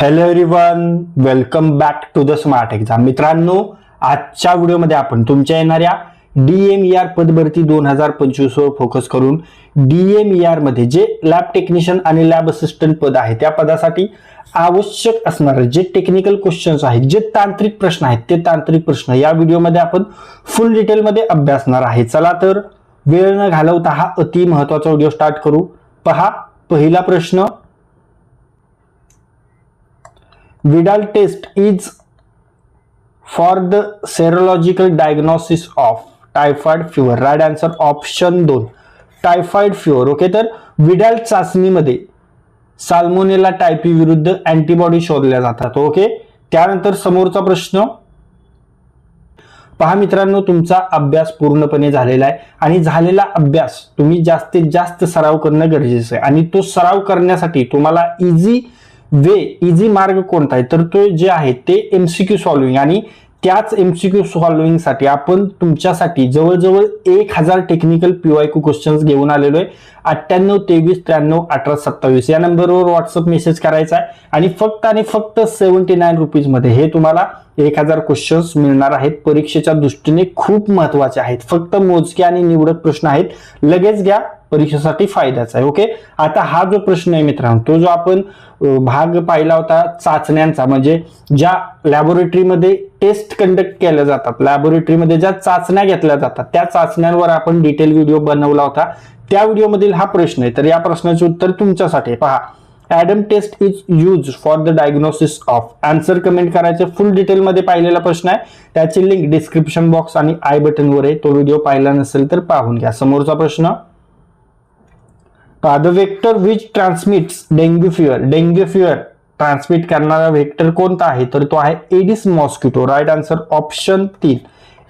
Hello everyone welcome back to the smart exam मित्रांनो आजच्या व्हिडिओमध्ये आपण तुमच्या येणाऱ्या डी एम ई आर पदभरती दोन हजार पंचवीसवर फोकस करून डी एम ई आरमध्ये जे लॅब टेक्निशियन आणि लॅब असिस्टंट पद आहे त्या पदासाठी आवश्यक असणारे जे टेक्निकल क्वेश्चन्स आहेत जे तांत्रिक प्रश्न आहेत ते तांत्रिक प्रश्न या व्हिडिओमध्ये आपण फुल डिटेलमध्ये अभ्यासणार आहे. चला तर वेळ न घालवता हा अति महत्त्वाचा व्हिडिओ स्टार्ट करू. पहा पहिला प्रश्न. Vidal test is for the serological diagnosis of typhoid fever. Right answer option 2. Typhoid fever okay तर विडाल चाचणीमध्ये साल्मोनेला टायपी e विरुद्ध अँटीबॉडी शोधल्या जातात ओके त्यानंतर समोरचा प्रश्न पहा मित्रांनो तुमचा अभ्यास पूर्णपणे झालेला आहे आणि झालेला अभ्यास तुम्ही जास्तीत जास्त सराव करणं गरजेचं आहे आणि तो सराव करण्यासाठी तुम्हाला इझी वे इझी मार्ग कोणता आहे? तर तो जे आहे ते एमसीक्यू सॉल्विंग आणि त्याच एमसीक्यू सॉल्विंगसाठी आपण तुमच्यासाठी जवळजवळ एक हजार टेक्निकल पीवायक्यू क्वेश्चन्स घेऊन आलेलो आहे. अठ्ठ्याण्णव तेवीस त्र्याण्णव अठरा सत्तावीस. या नंबरवर व्हॉट्सअप मेसेज करायचा आहे. आणि फक्त आणि फक्त सेव्हन्टी नाईन रुपीजमध्ये हे तुम्हाला एक हजार क्वेश्चन्स मिळणार आहेत. परीक्षेच्या दृष्टीने खूप महत्त्वाचे आहेत. फक्त मोजके आणि निवडक प्रश्न आहेत. लगेच घ्या. परीक्षेसाठी फायद्याचा आहे. ओके आता हा जो प्रश्न आहे मित्रांनो तो जो आपण भाग पाहिला होता चाचण्यांचा म्हणजे ज्या लॅबोरेटरीमध्ये टेस्ट कंडक्ट केल्या जातात. लॅबोरेटरीमध्ये ज्या चाचण्या घेतल्या जातात त्या चाचण्यांवर आपण डिटेल व्हिडिओ बनवला होता. त्या व्हिडिओमधील हा प्रश्न आहे. तर या प्रश्नाचे उत्तर तुमच्यासाठी आहे. पहा. Adam test is use for the diagnosis of. Answer comment करायचे फुल डिटेलमध्ये पाहिलेला प्रश्न आहे. त्याची लिंक डिस्क्रिप्शन बॉक्स आणि आय बटनवर आहे. तो व्हिडिओ पाहिला नसेल तर पाहून घ्या. समोरचा प्रश्न the vector which transmits dengue fever dengue fever transmit करणारा व्हेक्टर कोणता आहे? तर तो आहे aedes mosquito right answer option तीन.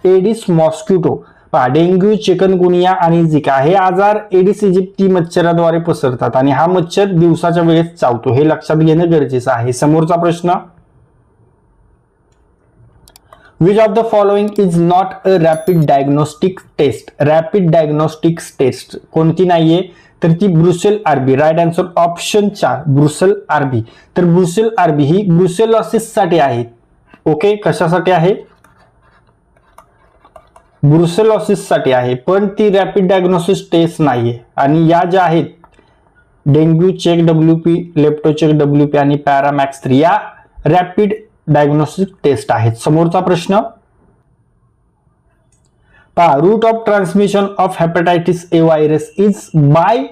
एडिस मॉस्किटो पहा डेंग्यू चिकनगुनिया आणि झिका हे आजार एडिस इजिप्ती मच्छराद्वारे पसरतात आणि हा मच्छर दिवसाच्या वेळेस चावतो. हे लक्षात घेणं गरजेचं आहे. समोरचा प्रश्न which of the following is not a rapid diagnostic test rapid diagnostic test कोणती नाहीये? तर ती Brucel RB right answer option चार ब्रुसेल आरबी तर ब्रुसेल आरबी ही ब्रुसेलॉसिससाठी आहे. ओके कशासाठी आहे? ब्रुसेलॉसिससाठी आहे पण ती रॅपिड डायग्नोसिस टेस्ट नाही आहे आणि या ज्या आहेत dengue check W P lepto check W P आणि पॅरामॅक्स थ्री या रॅपिड डायग्नोसिस टेस्ट आहेत. समोरचा प्रश्न पहा root of transmission of hepatitis A virus is by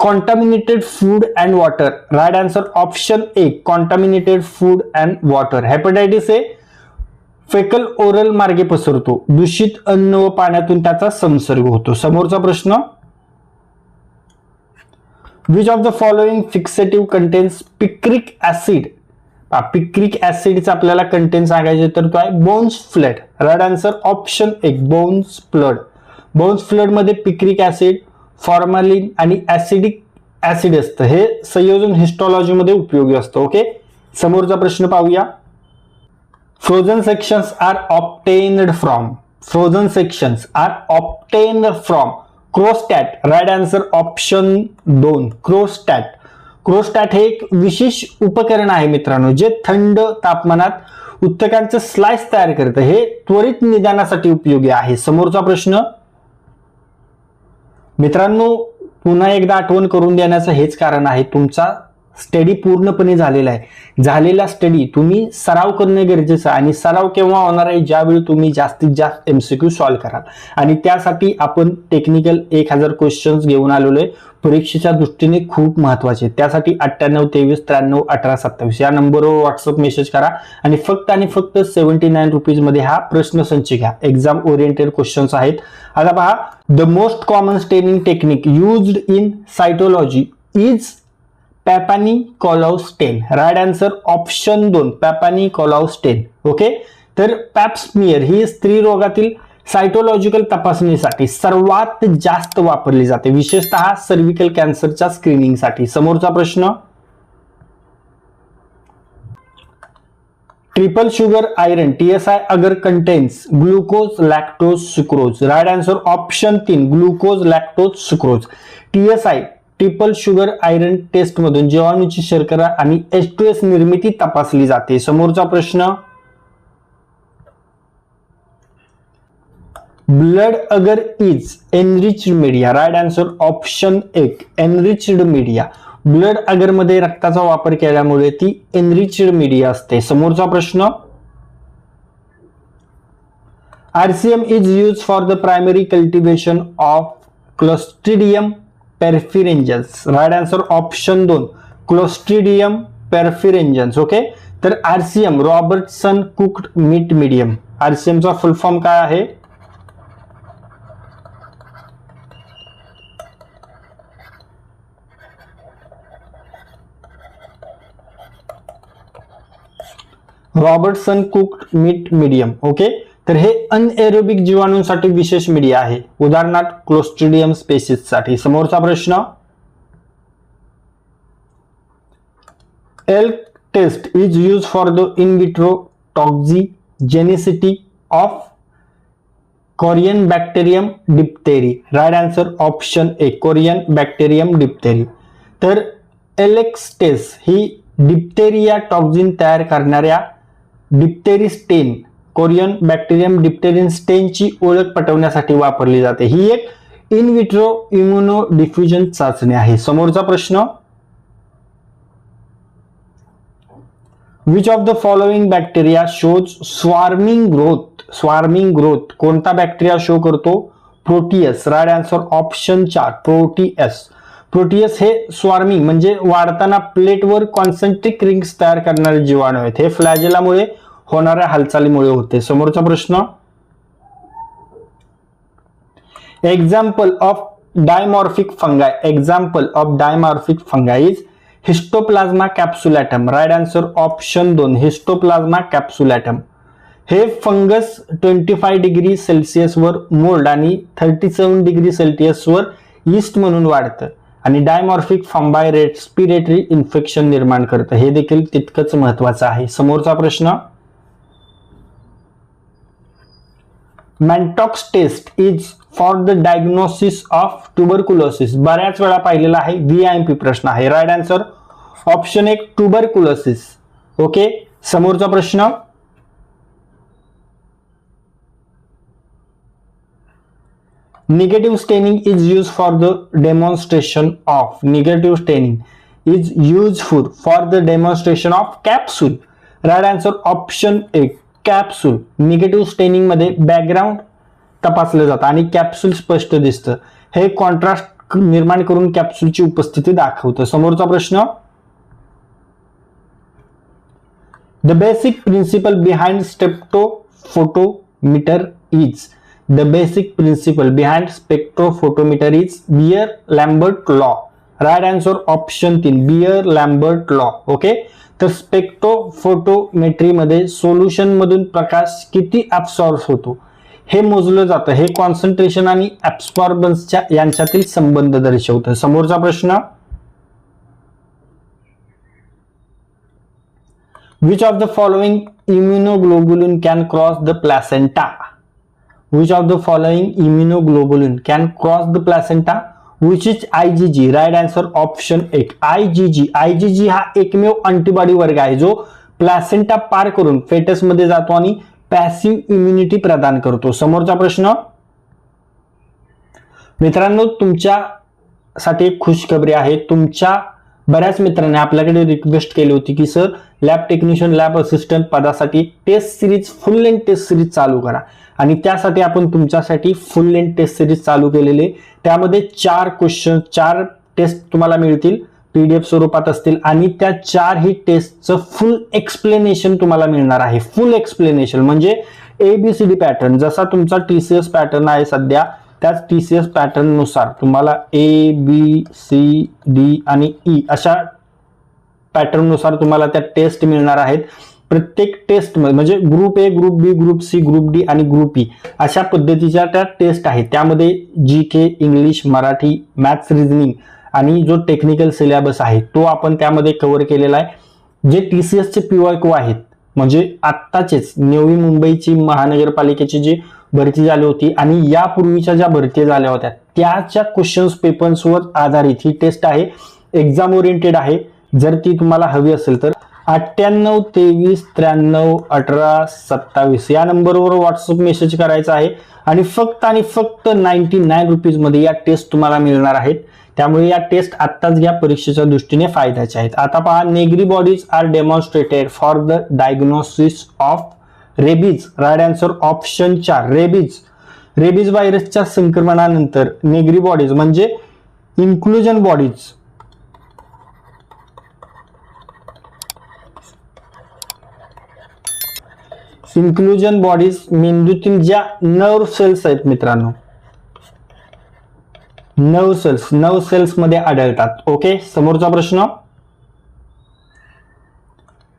contaminated food and water right answer option A contaminated food and water hepatitis A faecal oral मार्गे पसरतो. दूषित अन्न व पाण्यातून त्याचा संसर्ग होतो. समोरचा प्रश्न? Which of the following fixative contains picric acid picric ऍसिडचा आपल्याला कंटेंट सांगायचे तर तो आहे Bouin's fluid right answer option एक बोन्स फ्लड बोन्स फ्लडमध्ये पिक्रिक ऍसिड फॉर्मॅलिन आणि ऍसिडिक ऍसिड असतं. हे संयोजन हिस्टॉलॉजीमध्ये उपयोगी असतं. ओके समोरचा प्रश्न पाहूया. Frozen sections are obtained from frozen sections are obtained from cryostat right answer option दोन. क्रोस्टॅट क्रोस्टॅट हे एक विशेष उपकरण आहे मित्रांनो जे थंड तापमानात उत्तकांचं स्लाइस तयार करतं. हे त्वरित निदानासाठी उपयोगी आहे. समोरचा प्रश्न? मित्रांनो पुन्हा एकदा आठवण करून देण्याचं हेच कारण आहे तुमचा स्टडी पूर्णपणे झालेला आहे. झालेला स्टडी तुम्ही सराव करणं गरजेचं आहे आणि सराव केव्हा होणार आहे ज्यावेळी तुम्ही जास्तीत जास्त एमसीक्यू सॉल्व कराल. आणि त्यासाठी आपण टेक्निकल एक हजार क्वेश्चन्स घेऊन आलेलो आहे. परीक्षेच्या दृष्टीने खूप महत्त्वाचे त्यासाठी अठ्ठ्याण्णव तेवीस त्र्याण्णव अठरा सत्तावीस या नंबरवर व्हॉट्सअप मेसेज करा. आणि फक्त आणि फक्त सेव्हन्टी नाईन रुपीजमध्ये हा प्रश्न संच घ्या एक्झाम ओरिएंटेड क्वेश्चन्स आहेत. आता पहा the most common staining technique used in cytology is Papanicolaou stain right answer option दोन. पॅपानी कॉलाउस्टेन ओके तर पॅप्समियर ही स्त्री रोगातील सायटोलॉजिकल तपासणीसाठी सर्वात जास्त वापरली जाते. विशेषतः सर्व्हिकल कॅन्सरच्या स्क्रीनिंगसाठी समोरचा प्रश्न? Triple sugar iron TSI agar contains glucose lactose sucrose right answer option तीन. Glucose lactose sucrose TSI triple sugar iron test मधून जीवाणूची शर्करा आणि एच टू एस निर्मिती तपासली जाते. समोरचा प्रश्न blood agar is enriched media. Right answer option एक एनरिच्ड मीडिया ब्लड अगरमध्ये रक्ताचा वापर केल्यामुळे ती एनरिच्ड मीडिया असते. समोरचा प्रश्न RCM is use for the primary cultivation of clostridium perfringens. Right answer, option 2. Clostridium perfringens. Okay तर RCM Robertson cooked meat medium RCM चा फुल फॉर्म काय आहे Robertson cooked meat medium okay तर हे anaerobic जीवाणूंसाठी विशेष मीडिया आहे. उदाहरणार्थ Clostridium स्पेसिससाठी समोरचा प्रश्न Elek test is use for the in vitro toxigenicity of Corynebacterium diphtheriae right answer option A Corynebacterium diphtheriae तर एलेक्स टेस्ट ही डिप्तेरिया टॉक्झिन तयार करणाऱ्या डिप्तेरी स्टेन कोरियन बॅक्टेरियम डिप्टेरियन स्टेनची ओळख पटवण्यासाठी वापरली जाते. ही एक इनविट्रो इम्युनो डिफ्युजन चाचणी आहे. समोरचा प्रश्न which of the following bacteria shows swarming growth swarming growth कोणता बॅक्टेरिया शो करतो? प्रोटीएस राईट आन्सर ऑप्शन चार प्रोटीएस प्रोटीएस हे स्वार्मिंग म्हणजे वाढताना प्लेटवर कॉन्सन्ट्रिक रिंग्स तयार करणारे जीवाणू आहेत. हे फ्लॅजेलामुळे होणाऱ्या हालचालीमुळे होते. समोरचा प्रश्न? Example of dimorphic fungi example of dimorphic fungi is histoplasma capsulatum right answer option दोन. हिस्टोप्लाझ्मा कॅप्सुलॅटम हे फंगस ट्वेंटी फाय डिग्री सेल्सिअसवर मोल्ड आणि थर्टी सेवन डिग्री सेल्सिअसवर ईस्ट म्हणून वाढतं. आणि डायमॉर्फिक फंबाय रेस्पिरेटरी इन्फेक्शन निर्माण करतं. हे देखील तितकंच महत्वाचं आहे. समोरचा प्रश्न? Mantoux test is for the diagnosis of tuberculosis बऱ्याच वेळा पाहिलेला आहे व्ही आय पी प्रश्न आहे राईट आन्सर ऑप्शन एक ट्युबरकुलोसिस ओके समोरचा प्रश्न negative staining is used for the demonstration of negative staining is useful for the demonstration of capsule right answer option a capsule negative स्टेनिंगमध्ये background तपासलं जातं आणि capsule स्पष्ट दिसतं. हे कॉन्ट्रास्ट निर्माण करून कॅप्सूलची उपस्थिती दाखवतं. समोरचा प्रश्न? The basic principle behind spectrophotometer is the basic principle behind spectrophotometer is Beer Lambert law right answer option तीन बियर लॅम्बर्ट लॉ ओके तर स्पेक्ट्रोफोटोमेट्रीमध्ये सोल्युशनमधून सोल्युशन मधून प्रकाश किती ऍब्सॉर्ब होतो? हे मोजलं जातं. हे कॉन्सन्ट्रेशन आणि ऍब्सॉर्बन्सच्या यांच्यातील संबंध दर्शवतं. समोरचा प्रश्न? Which of the following immunoglobulin can cross the placenta which of the following immunoglobulin can cross the placenta which is IgG right answer option 8 IgG IgG हा एकमेव अँटीबॉडी वर्ग आहे जो प्लॅसेंटा पार करून फेटसमध्ये जातो आणि पॅसिव्ह इम्युनिटी प्रदान करतो. समोरचा प्रश्न? मित्रांनो तुमच्यासाठी एक खुशखबरी आहे. तुमच्या बऱ्याच मित्रांनी आपल्याकडे रिक्वेस्ट केली होती की sir lab technician lab assistant पदासाठी test series full length test series चालू करा. आणि त्यासाठी आपण तुमच्यासाठी फुल लेंथ टेस्ट सिरीज चालू केलेली. त्यामध्ये चार क्वेश्चन चार टेस्ट तुम्हाला मिळतील पीडीएफ स्वरूपात असतील. आणि त्या चारही टेस्टचं फुल एक्सप्लेनेशन तुम्हाला मिळणार आहे. फुल एक्सप्लेनेशन म्हणजे एबीसीडी पॅटर्न जसा तुमचा टीसीएस पॅटर्न आहे सध्या त्याच टीसीएस पॅटर्ननुसार तुम्हाला ए बी सी डी आणि ई अशा पॅटर्ननुसार तुम्हाला त्या टेस्ट मिळणार आहेत. प्रत्येक टेस्ट म्हणजे group A group B group C group D आणि ग्रुप ई e अशा पद्धतीच्या त्या टेस्ट आहेत. त्यामध्ये G K English Marathi maths reasoning आणि जो टेक्निकल सिलेबस आहे तो आपण त्यामध्ये कव्हर केलेला आहे. जे टी सी एसचे पीवायको आहेत म्हणजे आत्ताचेच नवी मुंबईची महानगरपालिकेची जी भरती झाली होती आणि यापूर्वीच्या ज्या भरती झाल्या होत्या त्याच्या क्वेश्चन्स पेपर्सवर आधारित ही टेस्ट आहे. एक्झाम ओरिएंटेड आहे. जर ती तुम्हाला हवी असेल तर अठ्ठ्याण्णव तेवीस त्र्याण्णव अठरा सत्तावीस. या नंबरवर व्हॉट्सअप मेसेज करायचा आहे. आणि फक्त आणि फक्त नाईन्टी नाईन रुपीजमध्ये या टेस्ट तुम्हाला मिळणार आहेत. त्यामुळे या टेस्ट आत्ताच घ्या. परीक्षेच्या दृष्टीने फायद्याच्या आहेत. आता पहा Negri bodies are demonstrated for the diagnosis of rabies right answer option चार रेबीज रेबीज व्हायरसच्या संक्रमणानंतर नेग्री बॉडीज म्हणजे इन्क्लुजन बॉडीज इन्क्लुजन बॉडीज मेंदूतील ज्या नर्व सेल्स आहेत मित्रांनो. नर्व सेल्स नर्व सेल्समध्ये आढळतात. ओके समोरचा प्रश्न.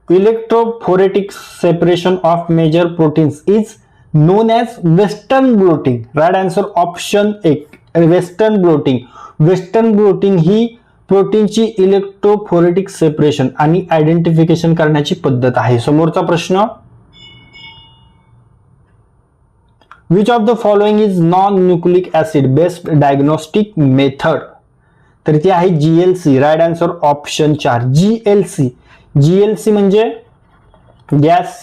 Electrophoretic separation of major proteins is known as western blotting right answer option एक वेस्टर्न ब्लोटिंग वेस्टर्न ब्लोटिंग ही प्रोटीनची इलेक्ट्रोफोरेटिक सेपरेशन आणि आयडेंटिफिकेशन करण्याची पद्धत आहे. समोरचा प्रश्न. Which of the following is non nucleic acid based diagnostic method तर ती जीएलसी राईट आन्सर ऑप्शन चार. GLC GLC gas,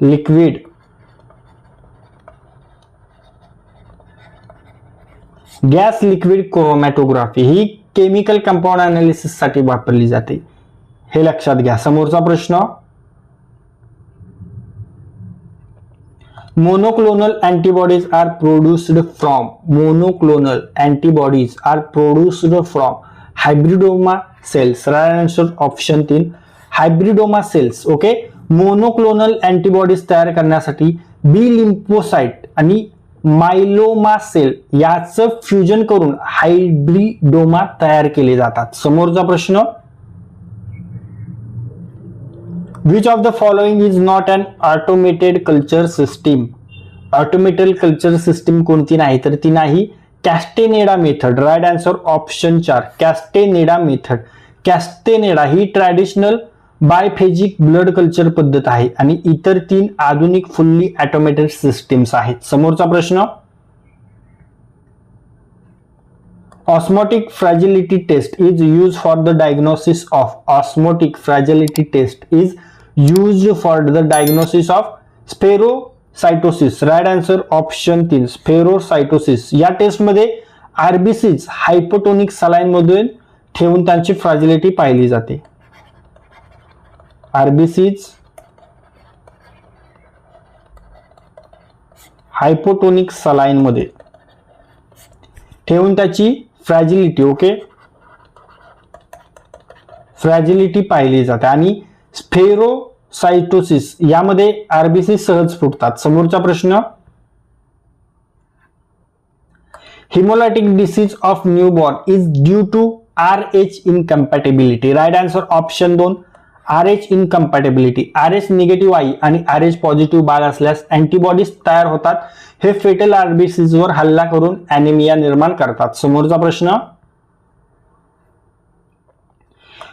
liquid gas, liquid, chromatography. ही केमिकल कंपाऊंड अनालिसिस साठी वापरली जाते. हे लक्षात प्रश्न monoclonal antibodies are produced from monoclonal antibodies are produced from hybridoma cells right answer option तीन hybridoma cells okay monoclonal antibodies तयार करण्यासाठी बी लिंफ्फोसाईट आणि मायलोमा सेल याचं फ्युजन करून हायब्रिडोमा तयार केले जातात. समोरचा प्रश्न which of the following is not an automated culture system automated culture system कोणती नाही तर ती नाही. Castaneda method right answer option चार. कॅस्टेनेडा मेथड कॅस्टेनेडा ही ट्रॅडिशनल बायफेजिक ब्लड कल्चर पद्धत आहे आणि इतर तीन आधुनिक फुल्ली ऑटोमेटेड सिस्टीम्स आहेत. समोरचा प्रश्न? Osmotic fragility test is use for the diagnosis of osmotic fragility test is used for the diagnosis of spherocytosis right answer option तीन स्पेरोसायटोसिस या टेस्टमध्ये आरबीसीज हायपोटोनिक सलाईन मधून ठेवून त्यांची फ्रॅजिलिटी पाहिली जाते. आरबीसीज हायपोटोनिक सलाईनमध्ये ठेवून त्याची फ्रॅजिलिटी ओके फ्रॅजिलिटी पाहिली जाते. आणि स्फेरोसायटोसिस यामध्ये आरबीसी सहज फुटतात. समोरचा प्रश्न haemolytic disease of newborn is due to R H incompatibility. Right answer option दोन R H incompatibility. R H negative आई आणि आर एच पॉझिटिव्ह बाळ असल्यास अँटीबॉडीज तयार होतात. हे फेटल आरबीसीजवर हल्ला करून अॅनिमिया निर्माण करतात. समोरचा प्रश्न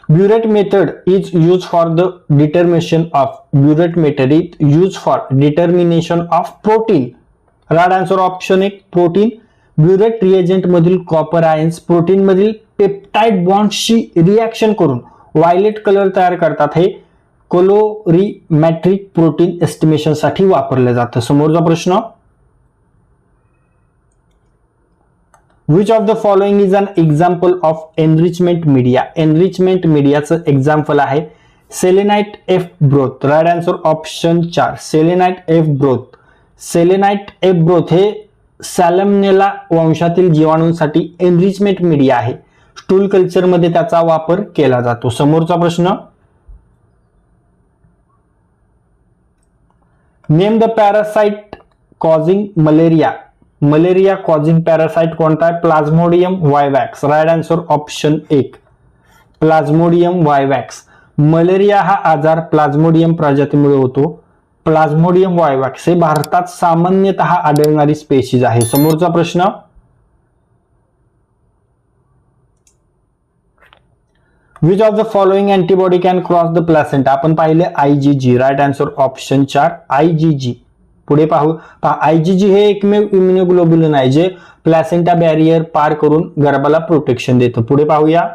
biuret method is use for the determination of biuret method is use for determination of protein right answer option एक प्रोटीन ब्युरेट रिएजंट मधील कॉपर आयन्स प्रोटीन मधील पेप्टाइड बॉन्डशी रिॲक्शन करून व्हायलेट कलर तयार करतात. हे कोलोरीमॅट्रिक प्रोटीन एस्टिमेशनसाठी वापरलं जातं. समोरचा प्रश्न? Which of the following is an example of enrichment media enrichment मीडियाचं एक्झाम्पल आहे selenite F broth right answer option चार. Selenite F broth selenite F broth हे सॅलमनेला वंशातील जीवाणूंसाठी एनरिचमेंट मीडिया आहे. स्टूल कल्चरमध्ये त्याचा वापर केला जातो. समोरचा प्रश्न. Name the parasite causing malaria malaria causing parasite कोणता आहे? Plasmodium vivax right answer option एक. प्लाझ्मोडियम वायवॅक्स मलेरिया हा आजार प्लाझ्मोडियम प्रजातीमुळे होतो. प्लाझ्मोडियम वायवॅक्स हे भारतात सामान्यतः आढळणारी स्पेशीज आहे. समोरचा प्रश्न? Which of the following antibody can cross the placenta आपण पाहिले I G G right answer option चार. आय जी जी पुढे पाहू. पहा आयजीजी हे एकमेव इम्युनोग्लोब्युलिन आहे जे प्लॅसेंटा बॅरियर पार करून गर्भाला प्रोटेक्शन देतं. पुढे पाहूया.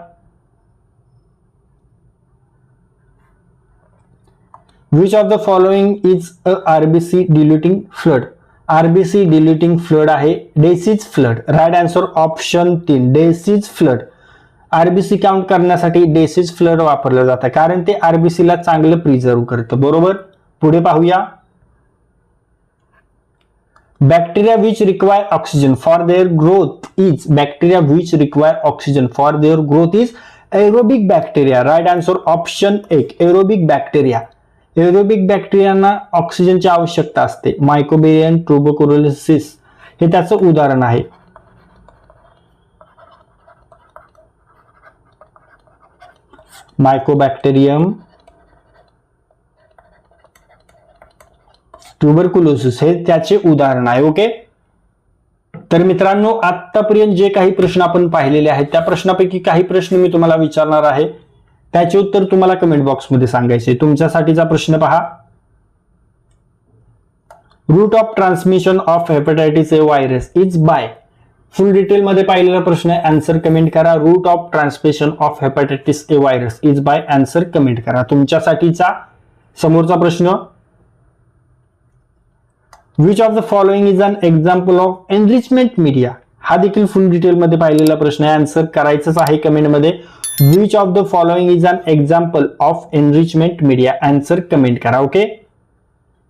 Which of the following is a RBC diluting fluid RBC diluting fluid आहे. Dacie's fluid right answer option तीन. डेसिज फ्लड आरबीसी काउंट करण्यासाठी डेसिज फ्लड वापरलं जातं. कारण ते आरबीसीला चांगलं प्रिझर्व करतं. बरोबर? पुढे पाहूया. Bacteria which require oxygen for their growth is bacteria which require oxygen for their growth is aerobic bacteria right answer option एक एरोबिक बॅक्टेरिया एरोबिक बॅक्टेरियांना ऑक्सिजनची आवश्यकता असते. मायकोबेरियन ट्रोबोकोरोलिसिस हे त्याचं उदाहरण आहे. मायकोबॅक्टेरियम ट्युबरकुलोसिस हे त्याचे उदाहरण आहे ओके तर मित्रांनो आतापर्यंत जे काही प्रश्न आपण पाहिलेले आहेत त्या प्रश्नापैकी काही प्रश्न मी तुम्हाला विचारणार आहे. त्याचे उत्तर तुम्हाला कमेंट बॉक्समध्ये सांगायचे तुमच्यासाठीचा प्रश्न पहा. Route of transmission of hepatitis A virus is by full detail मध्ये पाहिलेला प्रश्न आहे आन्सर कमेंट करा. Route of transmission of hepatitis A virus is by answer comment करा. तुमच्यासाठीचा समोरचा प्रश्न which of the following is an example of enrichment media हा देखील फुल डिटेलमध्ये पाहिलेला प्रश्न आहे. आन्सर करायचंच आहे कमेंटमध्ये which of the following is an example of enrichment media answer comment करा ओके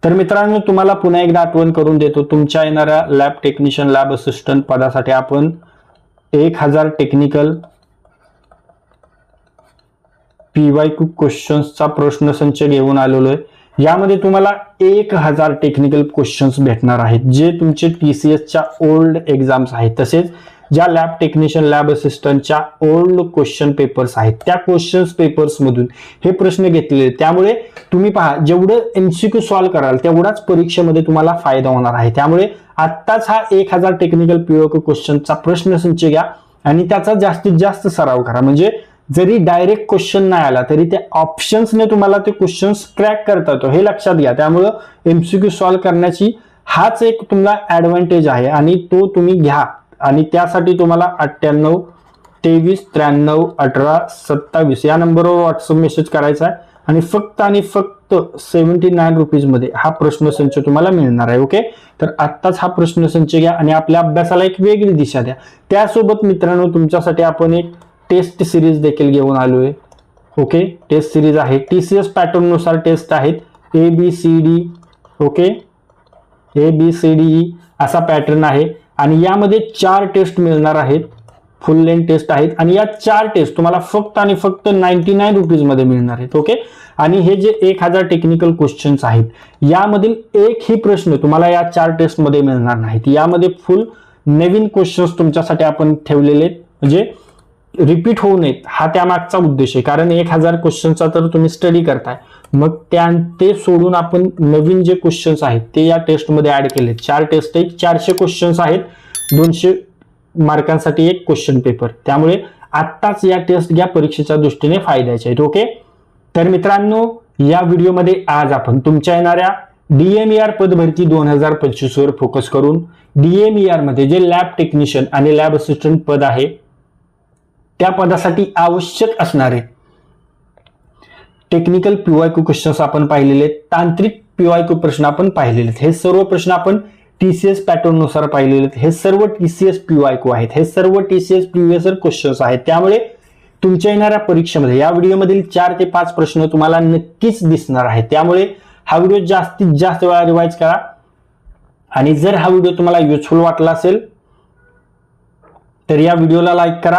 तर मित्रांनो तुम्हाला पुन्हा एकदा आठवण करून देतो. तुमच्या येणाऱ्या लॅब टेक्निशियन लॅब असिस्टंट पदासाठी आपण एक हजार टेक्निकल पीवाय क्यू क्वेश्चन्सचा प्रश्नसंच घेऊन आलेलो आहे. यामध्ये तुम्हाला एक हजार टेक्निकल क्वेश्चन्स भेटणार आहेत जे तुमचे टी सी एसच्या ओल्ड एक्झाम्स आहेत. तसेच ज्या लॅब टेक्निशियन लॅब असिस्टंटच्या ओल्ड क्वेश्चन पेपर्स आहेत त्या क्वेश्चन्स पेपर्स मधून हे प्रश्न घेतलेले त्यामुळे तुम्ही पहा जेवढं एमसीक्यू सॉल्व्ह कराल तेवढाच परीक्षेमध्ये तुम्हाला फायदा होणार आहे. त्यामुळे आत्ताच हा एक हजार टेक्निकल पीओ क्वेश्चनचा प्रश्नसंच घ्या आणि त्याचा जास्तीत जास्त सराव करा. म्हणजे जरी डायरेक्ट क्वेश्चन नाही आला तरी त्या ऑप्शन्सने तुम्हाला ते क्वेश्चन्स क्रॅक करता येतो हे लक्षात घ्या. त्यामुळं एमसीक्यू सॉल्व्ह करण्याची हाच एक तुम्हाला ऍडव्हान्टेज आहे आणि तो तुम्ही घ्या. आणि त्यासाठी तुम्हाला अठ्ठ्याण्णव तेवीस त्र्याण्णव अठरा सत्तावीस या नंबरवर व्हॉट्सअप मेसेज करायचा आहे. आणि फक्त आणि फक्त सेव्हन्टी नाईन रुपीजमध्ये हा प्रश्नसंच तुम्हाला मिळणार आहे ओके तर आत्ताच हा प्रश्नसंच घ्या आणि आपल्या अभ्यासाला एक वेगळी दिशा द्या. त्यासोबत मित्रांनो तुमच्यासाठी आपण एक टेस्ट सिरीज देखील घेऊन आलो आहे ओके टेस्ट सिरीज आहे. टी सी एस पॅटर्ननुसार टेस्ट आहेत. A B C D okay A B C D E असा पॅटर्न आहे. आणि यामध्ये चार टेस्ट मिळणार आहेत. फुल लेंथ टेस्ट आहेत. आणि या चार टेस्ट तुम्हाला फक्त आणि फक्त नाईन्टी नाईन रुपीजमध्ये मिळणार आहेत. ओके आणि हे जे एक हजार टेक्निकल क्वेश्चन्स आहेत यामधील एकही प्रश्न तुम्हाला या चार टेस्टमध्ये मिळणार नाहीत. यामध्ये फुल नवीन क्वेश्चन्स तुमच्यासाठी आपण ठेवलेले आहेत. म्हणजे रिपीट होऊ नयेत. हा त्यामागचा उद्देश आहे. कारण एक हजार क्वेश्चनचा तर तुम्ही स्टडी करताय. मग त्या ते सोडून आपण नवीन जे क्वेश्चन्स आहेत ते या टेस्टमध्ये ऍड केले चार टेस्ट आहेत चारशे क्वेश्चन्स आहेत. दोनशे मार्कांसाठी एक क्वेश्चन पेपर त्यामुळे आत्ताच या टेस्ट या परीक्षेच्या दृष्टीने फायद्याचे आहेत. ओके तर मित्रांनो या व्हिडिओमध्ये आज आपण तुमच्या येणाऱ्या डीएमईआर पदभरती दोन हजार पंचवीस वर फोकस करून डीएमईआरमध्ये जे लॅब टेक्निशियन आणि लॅब असिस्टंट पद आहे त्या पदासाठी आवश्यक असणारे टेक्निकल पीवायक्यू क्वेश्चन्स आपण पाहिलेले आहेत. तांत्रिक पीवायक्यू प्रश्न आपण पाहिलेले आहेत. हे सर्व प्रश्न आपण टीसीएस एस पॅटर्ननुसार पाहिलेले आहेत. हे सर्व टीसीएस पीवायक्यू आहेत. हे सर्व टीसीएस प्रिव्हियस क्वेश्चन्स आहेत. त्यामुळे तुमच्या येणाऱ्या परीक्षेमध्ये या व्हिडिओमधील चार ते पाच प्रश्न तुम्हाला नक्कीच दिसणार आहेत. त्यामुळे हा व्हिडिओ जास्तीत जास्त वेळा रिवाईज करा. आणि जर हा व्हिडिओ तुम्हाला युजफुल वाटला असेल तर या व्हिडिओला लाईक करा.